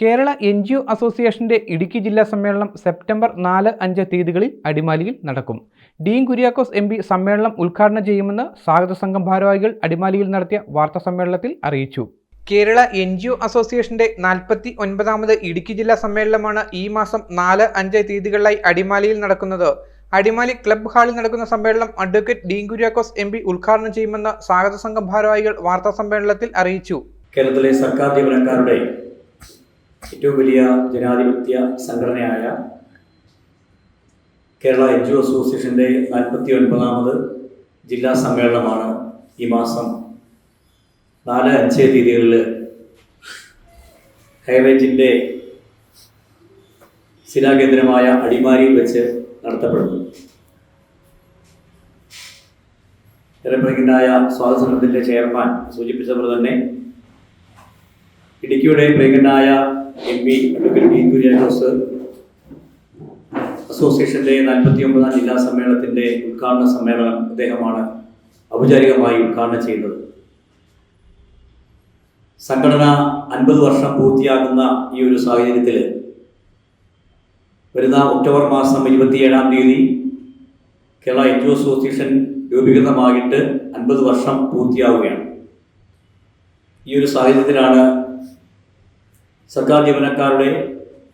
Kerala N G O അസോസിയേഷന്റെ ഇടുക്കി ജില്ലാ സമ്മേളനം സെപ്റ്റംബർ നാല് അഞ്ച് തീയതികളിൽ അടിമാലിയിൽ നടക്കും. ഡീൻ കുര്യാക്കോസ് എം പി സമ്മേളനം ഉദ്ഘാടനം ചെയ്യുമെന്ന് സ്വാഗത സംഘം ഭാരവാഹികൾ അടിമാലിയിൽ നടത്തിയ വാർത്താ സമ്മേളനത്തിൽ അറിയിച്ചു. കേരള എൻ ജി ഒ അസോസിയേഷന്റെ നാൽപ്പത്തി ഒൻപതാമത് ഇടുക്കി ജില്ലാ സമ്മേളനമാണ് ഈ മാസം നാല് അഞ്ച് തീയതികളിലായി അടിമാലിയിൽ നടക്കുന്നത്. അടിമാലി ക്ലബ് ഹാളിൽ നടക്കുന്ന സമ്മേളനം advocate Dean Kuriakose M P ഉദ്ഘാടനം ചെയ്യുമെന്ന് സ്വാഗത സംഘം ഭാരവാഹികൾ വാർത്താ സമ്മേളനത്തിൽ അറിയിച്ചു. കേരളത്തിലെ സർക്കാർ ജീവനക്കാരുടെ ഏറ്റവും വലിയ ജനാധിപത്യ സംഘടനയായ കേരള എജു അസോസിയേഷന്റെ നാൽപ്പത്തി ഒൻപതാമത് ജില്ലാ സമ്മേളനമാണ് ഈ മാസം നാല് അഞ്ച് തീയതികളിൽ ഹൈറേഞ്ചിന്റെ ശിലാകേന്ദ്രമായ അടിമാലിയിൽ വെച്ച് നടത്തപ്പെടുന്നു. ഏറെപ്രഗനായ സ്വാതന്ത്ര്യ ചെയർമാൻ സൂചിപ്പിച്ചപ്പോൾ തന്നെ ഇടുക്കിയുടെ പ്രിയങ്കനായ എം പി അഡ്വക്കേറ്റ് ഡി അസോസിയേഷന്റെ നാൽപ്പത്തി ഒമ്പതാം ജില്ലാ സമ്മേളനത്തിന്റെ ഉദ്ഘാടന സമ്മേളനം അദ്ദേഹമാണ് ഔപചാരികമായി ഉദ്ഘാടനം ചെയ്യുന്നത്. സംഘടന അൻപത് വർഷം പൂർത്തിയാകുന്ന ഈ ഒരു സാഹചര്യത്തിൽ വരുന്ന ഒക്ടോബർ മാസം ഇരുപത്തിയേഴാം തീയതി കേരള എൻ അസോസിയേഷൻ രൂപീകൃതമായിട്ട് അൻപത് വർഷം പൂർത്തിയാവുകയാണ്. ഈ ഒരു സാഹചര്യത്തിലാണ് സർക്കാർ ജീവനക്കാരുടെ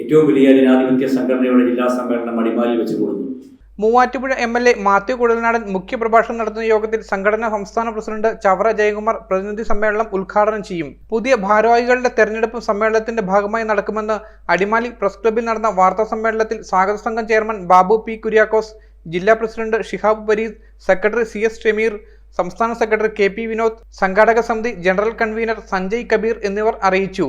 ഏറ്റവും വലിയ ജനാധിപത്യ സംഘടനയുടെ ജില്ലാ സമ്മേളനം അടിമാലിൽ വെച്ച് കൂടുന്നു. Muvattupuzha M L A Mathew Kuzhalnadan മുഖ്യപ്രഭാഷണം നടത്തുന്ന യോഗത്തിൽ സംഘടനാ സംസ്ഥാന പ്രസിഡന്റ് ചവറ ജയകുമാർ പ്രതിനിധി സമ്മേളനം ഉദ്ഘാടനം ചെയ്യും. പുതിയ ഭാരവാഹികളുടെ തെരഞ്ഞെടുപ്പ് സമ്മേളനത്തിന്റെ ഭാഗമായി നടക്കുമെന്ന് അടിമാലി പ്രസ് ക്ലബിൽ നടന്ന വാർത്താ സമ്മേളനത്തിൽ സ്വാഗത സംഘം ചെയർമാൻ ബാബു പി കുര്യാക്കോസ് ജില്ലാ president Shihab Pareed secretary C S Shameer സംസ്ഥാന സെക്രട്ടറി കെ പി വിനോദ് സംഘാടക സമിതി ജനറൽ കൺവീനർ സഞ്ജയ് കബീർ എന്നിവർ അറിയിച്ചു.